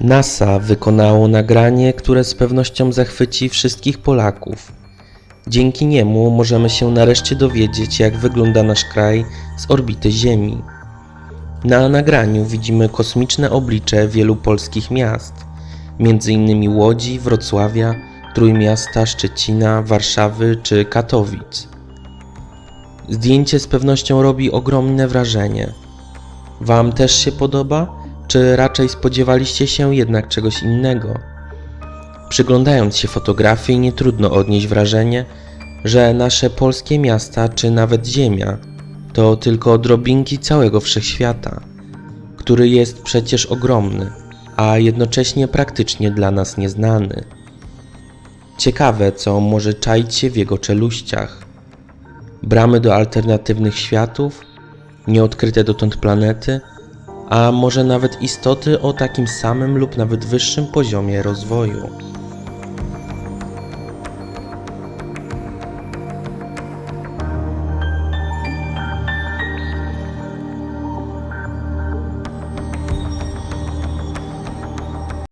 NASA wykonało nagranie, które z pewnością zachwyci wszystkich Polaków. Dzięki niemu możemy się nareszcie dowiedzieć, jak wygląda nasz kraj z orbity Ziemi. Na nagraniu widzimy kosmiczne oblicze wielu polskich miast, m.in. Łodzi, Wrocławia, Trójmiasta, Szczecina, Warszawy czy Katowic. Zdjęcie z pewnością robi ogromne wrażenie. Wam też się podoba? Czy raczej spodziewaliście się jednak czegoś innego? Przyglądając się fotografii, nie trudno odnieść wrażenie, że nasze polskie miasta, czy nawet Ziemia, to tylko drobinki całego wszechświata, który jest przecież ogromny, a jednocześnie praktycznie dla nas nieznany. Ciekawe, co może czaić się w jego czeluściach. Bramy do alternatywnych światów, nieodkryte dotąd planety, a może nawet istoty o takim samym lub nawet wyższym poziomie rozwoju.